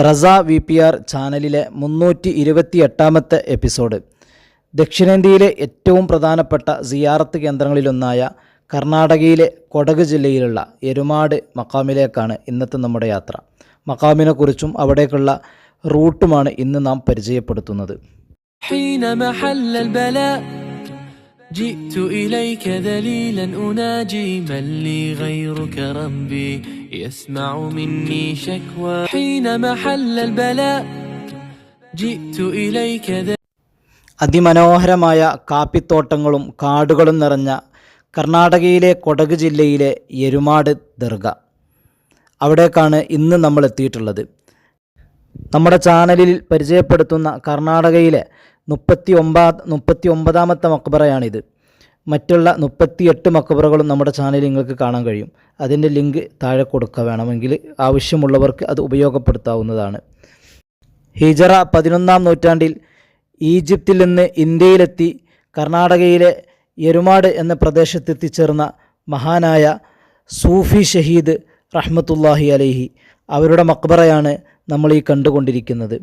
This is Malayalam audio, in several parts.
റസ വി പി ആർ ചാനലിലെ മുന്നൂറ്റി ഇരുപത്തി എട്ടാമത്തെ എപ്പിസോഡ് ദക്ഷിണേന്ത്യയിലെ ഏറ്റവും പ്രധാനപ്പെട്ട സിയാറത്ത് കേന്ദ്രങ്ങളിലൊന്നായ കർണാടകയിലെ കൊടക് ജില്ലയിലുള്ള എരുമാട് മക്കാമിലേക്കാണ് ഇന്നത്തെ നമ്മുടെ യാത്ര മക്കാമിനെക്കുറിച്ചും അവിടേക്കുള്ള റൂട്ടുമാണ് ഇന്ന് നാം പരിചയപ്പെടുത്തുന്നത് حين محل البلاء جئت إليك ذليلا أناجي من لي غيرك ربي يسمع مني شكوى حين محل البلاء جئت إليك ذليلا അതിമനോഹരമായ കാപ്പിത്തോട്ടങ്ങളും കാടുകളും നിറഞ്ഞ കർണാടകയിലെ കൊടക് ജില്ലയിലെ എരുമാട് ദർഗ അവിടേക്കാണ് ഇന്ന് നമ്മൾ എത്തിയിട്ടുള്ളത് നമ്മുടെ ചാനലിൽ പരിചയപ്പെടുത്തുന്ന കർണാടകയിലെ മുപ്പത്തി ഒമ്പതാ മുപ്പത്തി ഒമ്പതാമത്തെ മക്ബറയാണിത് മറ്റുള്ള മുപ്പത്തിയെട്ട് മക്കബറകളും നമ്മുടെ ചാനലിൽ നിങ്ങൾക്ക് കാണാൻ കഴിയും. അതിന്റെ ലിങ്ക് താഴെ കൊടുക്കുക വേണമെങ്കിൽ ആവശ്യമുള്ളവർക്ക് അത് ഉപയോഗപ്പെടുത്താവുന്നതാണ്. ഹിജറ പതിനൊന്നാം നൂറ്റാണ്ടിൽ ഈജിപ്തിൽ നിന്ന് ഇന്ത്യയിലെത്തി കർണാടകയിലെ എരുമാട് എന്ന പ്രദേശത്തെത്തിച്ചേർന്ന മഹാനായ സൂഫി ഷഹീദ് റഹ്മത്തുല്ലാഹി അലൈഹി. അവരുടെ മക്ബറയാണ് നമ്മൾ ഈ കണ്ടുകൊണ്ടിരിക്കുന്നത്.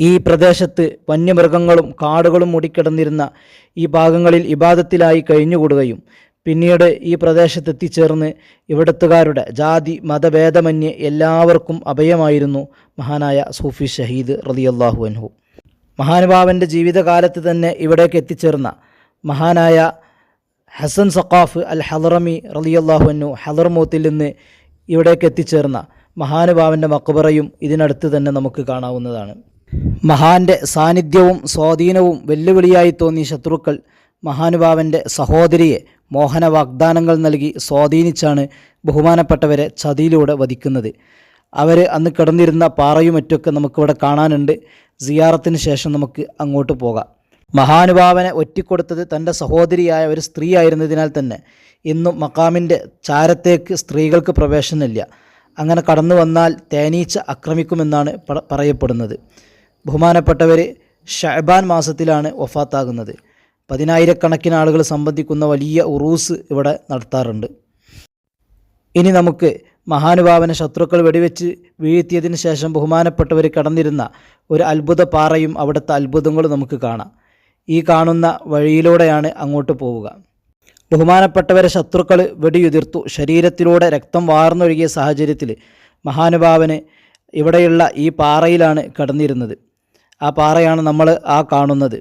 ഈ പ്രദേശത്ത് വന്യമൃഗങ്ങളും കാടുകളും മൂടിക്കിടന്നിരുന്ന ഈ ഭാഗങ്ങളിൽ ഇബാദത്തിലായി കഴിഞ്ഞുകൂടുകയും പിന്നീട് ഈ പ്രദേശത്ത് എത്തിച്ചേർന്ന് ഇവിടത്തുകാരുടെ ജാതി മതഭേദമന്യേ എല്ലാവർക്കും അഭയമായിരുന്നു മഹാനായ സൂഫി ഷഹീദ് റളിയല്ലാഹു അൻഹു. മഹാനുഭാവന്റെ ജീവിതകാലത്ത് തന്നെ ഇവിടേക്ക് എത്തിച്ചേർന്ന മഹാനായ ഹസൻ സഖാഫ് അൽ ഹലറമി റളിയല്ലാഹു അൻഹു ഹലർമൂത്തിൽ നിന്ന് ഇവിടേക്ക് എത്തിച്ചേർന്ന മഹാനുഭാവന്റെ മക്ബറയും ഇതിനടുത്ത് തന്നെ നമുക്ക് കാണാവുന്നതാണ്. മഹാന്റെ സാന്നിധ്യവും സ്വാധീനവും വെല്ലുവിളിയായി തോന്നിയ ശത്രുക്കൾ മഹാനുഭാവന്റെ സഹോദരിയെ മോഹന വാഗ്ദാനങ്ങൾ നൽകി സ്വാധീനിച്ചാണ് ബഹുമാനപ്പെട്ടവരെ ചതിയിലൂടെ വധിക്കുന്നത്. അവർ അന്ന് കിടന്നിരുന്ന പാറയും മറ്റൊക്കെ നമുക്കിവിടെ കാണാനുണ്ട്. സിയാറത്തിന് ശേഷം നമുക്ക് അങ്ങോട്ട് പോകാം. മഹാനുഭാവനെ ഒറ്റിക്കൊടുത്തത് തന്റെ സഹോദരിയായ ഒരു സ്ത്രീ ആയിരുന്നതിനാൽ തന്നെ ഇന്നും മക്കാമിന്റെ ചാരത്തേക്ക് സ്ത്രീകൾക്ക് പ്രവേശനമില്ല. അങ്ങനെ കടന്നു വന്നാൽ തേനീച്ച ആക്രമിക്കുമെന്നാണ് പറയപ്പെടുന്നത്. ബഹുമാനപ്പെട്ടവർ ഷഹബാൻ മാസത്തിലാണ് വഫാത്താകുന്നത്. പതിനായിരക്കണക്കിന് ആളുകൾ സംബന്ധിക്കുന്ന വലിയ ഉറൂസ് ഇവിടെ നടത്താറുണ്ട്. ഇനി നമുക്ക് മഹാനുഭാവന ശത്രുക്കൾ വെടിവെച്ച് വീഴ്ത്തിയതിന് ശേഷം ബഹുമാനപ്പെട്ടവർ കടന്നിരുന്ന ഒരു അത്ഭുത പാറയും അവിടുത്തെ അത്ഭുതങ്ങളും നമുക്ക് കാണാം. ഈ കാണുന്ന വഴിയിലൂടെയാണ് അങ്ങോട്ട് പോവുക. ബഹുമാനപ്പെട്ടവരെ ശത്രുക്കൾ വെടിയുതിർത്തു. ശരീരത്തിലൂടെ രക്തം വാർന്നൊഴുകിയ സാഹചര്യത്തിൽ മഹാനുഭാവന് ഇവിടെയുള്ള ഈ പാറയിലാണ് കടന്നിരുന്നത്. ആ പാറയാണ് നമ്മൾ ആ കാണുന്നത്.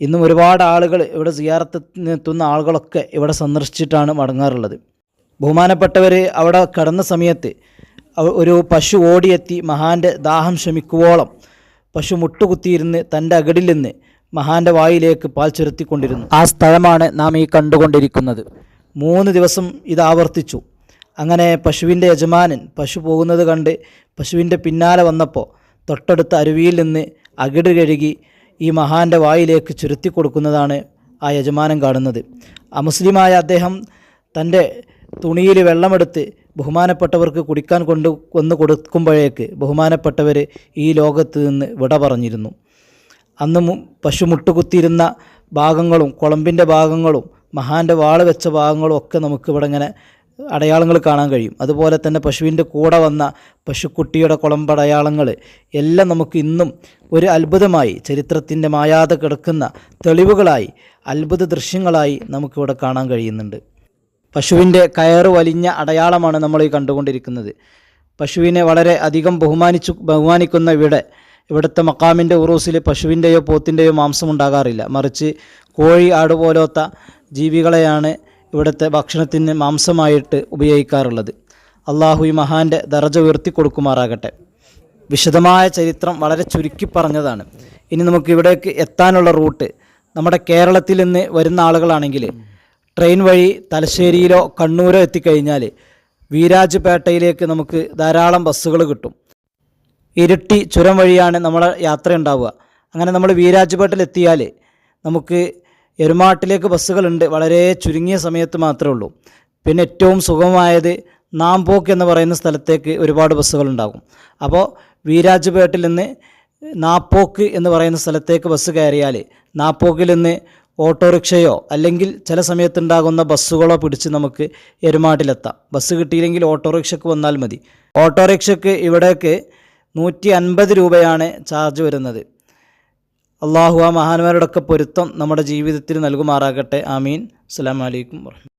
ഇന്നും ഒരുപാട് ആളുകൾ ഇവിടെ സിയാറത്തെത്തുന്ന ആളുകളൊക്കെ ഇവിടെ സന്ദർശിച്ചിട്ടാണ് മടങ്ങാറുള്ളത്. ബഹുമാനപ്പെട്ടവർ അവിടെ കടന്ന സമയത്ത് ഒരു പശു ഓടിയെത്തി മഹാന്റെ ദാഹം ശമിക്കുവോളം പശു മുട്ടുകുത്തിയിരുന്ന് തന്റെ അകടിൽ നിന്ന് മഹാന്റെ വായിലേക്ക് പാൽ ചുരത്തിക്കൊണ്ടിരുന്നു ആ സ്ഥലമാണ് നാം ഈ കണ്ടുകൊണ്ടിരിക്കുന്നത്. മൂന്ന് ദിവസം ഇത് ആവർത്തിച്ചു. അങ്ങനെ പശുവിന്റെ യജമാനൻ പശു പോകുന്നത് കണ്ട് പശുവിന്റെ പിന്നാലെ വന്നപ്പോൾ തൊട്ടടുത്ത അരുവിയിൽ നിന്ന് അകിട് കഴുകി ഈ മഹാന്റെ വായിലേക്ക് ചുരുത്തി കൊടുക്കുന്നതാണ് ആ യജമാനൻ കാണുന്നത്. അമുസ്ലിമായ അദ്ദേഹം തന്റെ തുണിയിൽ വെള്ളമെടുത്ത് ബഹുമാനപ്പെട്ടവർക്ക് കുടിക്കാൻ കൊണ്ട് കൊന്നു കൊടുക്കുമ്പോഴേക്ക് ബഹുമാനപ്പെട്ടവർ ഈ ലോകത്ത് നിന്ന് വിട പറഞ്ഞിരുന്നു. അന്ന് പശു മുട്ടുകുത്തിയിരുന്ന ഭാഗങ്ങളും കുളമ്പിന്റെ ഭാഗങ്ങളും മഹാന്റെ വാൾ വെച്ച ഭാഗങ്ങളും ഒക്കെ നമുക്കിവിടെ ഇങ്ങനെ അടയാളങ്ങൾ കാണാൻ കഴിയും. അതുപോലെ തന്നെ പശുവിന്റെ കൂടെ വന്ന പശുക്കുട്ടിയുടെ കുളമ്പടയാളങ്ങൾ എല്ലാം നമുക്ക് ഇന്നും ഒരു അത്ഭുതമായി ചരിത്രത്തിന്റെ മായാതെ കിടക്കുന്ന തെളിവുകളായി അത്ഭുത ദൃശ്യങ്ങളായി നമുക്കിവിടെ കാണാൻ കഴിയുന്നുണ്ട്. പശുവിന്റെ കയറ് വലിഞ്ഞ അടയാളമാണ് നമ്മൾ ഈ കണ്ടുകൊണ്ടിരിക്കുന്നത്. പശുവിനെ വളരെ അധികം ബഹുമാനിച്ചു ബഹുമാനിക്കുന്ന ഇവിടെ ഇവിടുത്തെ മക്കാമിന്റെ ഉറൂസിൽ പശുവിന്റെയോ പോത്തിന്റെയോ മാംസം ഉണ്ടാകാറില്ല. മറിച്ച് കോഴി ആട് പോലത്തെ ജീവികളെയാണ് ഇവിടുത്തെ ഭക്ഷണത്തിന് മാംസമായിട്ട് ഉപയോഗിക്കാറുള്ളത്. അള്ളാഹു ഈ മഹാന്റെ ദർജ ഉയർത്തി കൊടുക്കുമാറാകട്ടെ. വിശദമായ ചരിത്രം വളരെ ചുരുക്കി പറഞ്ഞതാണ്. ഇനി നമുക്ക് ഇവിടേക്ക് എത്താനുള്ള റൂട്ട് നമ്മുടെ കേരളത്തിൽ നിന്ന് വരുന്ന ആളുകളാണെങ്കിൽ ട്രെയിൻ വഴി തലശ്ശേരിയിലോ കണ്ണൂരോ എത്തിക്കഴിഞ്ഞാൽ വീരാജ്പേട്ടയിലേക്ക് നമുക്ക് ധാരാളം ബസ്സുകൾ കിട്ടും. ഇരുട്ടി ചുരം വഴിയാണ് നമ്മളെ യാത്ര ഉണ്ടാവുക. അങ്ങനെ നമ്മൾ വീരാജ്പേട്ടിലെത്തിയാൽ നമുക്ക് എരുമാട്ടിലേക്ക് ബസ്സുകളുണ്ട്. വളരെ ചുരുങ്ങിയ സമയത്ത് മാത്രമേ ഉള്ളൂ. പിന്നെ ഏറ്റവും സുഗമമായത് നാംപോക്ക് എന്ന് പറയുന്ന സ്ഥലത്തേക്ക് ഒരുപാട് ബസ്സുകളുണ്ടാകും. അപ്പോൾ വീരാജ്പേട്ടിൽ നിന്ന് നാപ്പോക്ക് എന്ന് പറയുന്ന സ്ഥലത്തേക്ക് ബസ് കയറിയാൽ നാപ്പോക്കിൽ നിന്ന് ഓട്ടോറിക്ഷയോ അല്ലെങ്കിൽ ചില സമയത്തുണ്ടാകുന്ന ബസ്സുകളോ പിടിച്ച് നമുക്ക് എരുമാട്ടിലെത്താം. ബസ് കിട്ടിയില്ലെങ്കിൽ ഓട്ടോറിക്ഷയ്ക്ക് വന്നാൽ മതി. ഓട്ടോറിക്ഷയ്ക്ക് ഇവിടേക്ക് നൂറ്റി അൻപത് രൂപയാണ് ചാർജ് വരുന്നത്. അള്ളാഹു ആ മഹാന്മാരുടെയൊക്കെ പൊരുത്തം നമ്മുടെ ജീവിതത്തിൽ നൽകുമാറാകട്ടെ. ആമീൻ. അസ്സാം വലൈക്കും വർഹമ